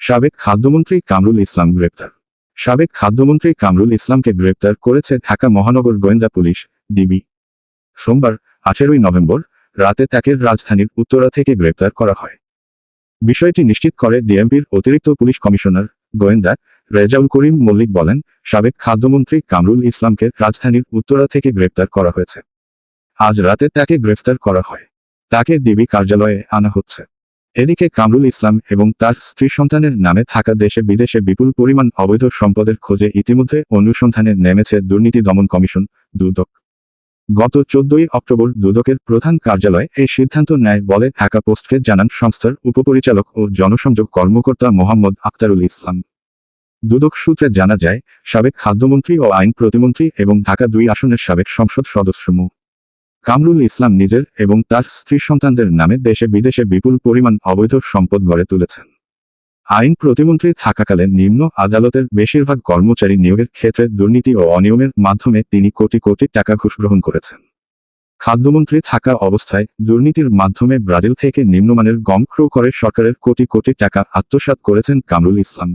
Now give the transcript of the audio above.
সাবেক খাদ্যমন্ত্রী কামরুল ইসলাম গ্রেপ্তার। সাবেক খাদ্যমন্ত্রী কামরুল ইসলামকে গ্রেপ্তার করেছে ঢাকা মহানগর গোয়েন্দা পুলিশ, ডিবি। সোমবার, আঠেরোই নভেম্বর, রাতে তাকে রাজধানীর উত্তরা থেকে গ্রেপ্তার করা হয়। বিষয়টি নিশ্চিত করে ডিএমপির অতিরিক্ত পুলিশ কমিশনার, গোয়েন্দা রেজাউল করিম মল্লিক বলেন, সাবেক খাদ্যমন্ত্রী কামরুল ইসলামকে রাজধানীর উত্তরা থেকে গ্রেপ্তার করা হয়েছে। আজ রাতে তাকে গ্রেফতার করা হয়। তাকে ডিবি কার্যালয়ে আনা হচ্ছে। এদিকে কামরুল ইসলাম এবং তার স্ত্রী সন্তানের নামে থাকা দেশে বিদেশে বিপুল পরিমাণ অবৈধ সম্পদের খোঁজে ইতিমধ্যে অনুসন্ধানে নেমেছে দুর্নীতি দমন কমিশন, দুদক। গত চোদ্দই অক্টোবর দুদকের প্রধান কার্যালয় এই সিদ্ধান্ত নেয় বলে ঢাকা পোস্টকে জানান সংস্থার উপপরিচালক ও জনসংযোগ কর্মকর্তা মোহাম্মদ আক্তারুল ইসলাম। দুদক সূত্রে জানা যায়, সাবেক খাদ্যমন্ত্রী ও আইন প্রতিমন্ত্রী এবং ঢাকা দুই আসনের সাবেক সংসদ সদস্য মো। কামরুল ইসলাম নিজের এবং তার স্ত্রী সন্তানদের নামে দেশে বিদেশে বিপুল পরিমাণ অবৈধ সম্পদ গড়ে তুলেছেন। আইন প্রতিমন্ত্রী থাকাকালে নিম্ন আদালতের বেশিরভাগ কর্মচারী নিয়োগের ক্ষেত্রে দুর্নীতি ও অনিয়মের মাধ্যমে তিনি কোটি কোটি টাকা ঘুষ গ্রহণ করেছেন। খাদ্যমন্ত্রী থাকা অবস্থায় দুর্নীতির মাধ্যমে ব্রাজিল থেকে নিম্নমানের গম ক্রয় করে সরকারের কোটি কোটি টাকা আত্মসাৎ করেছেন কামরুল ইসলাম।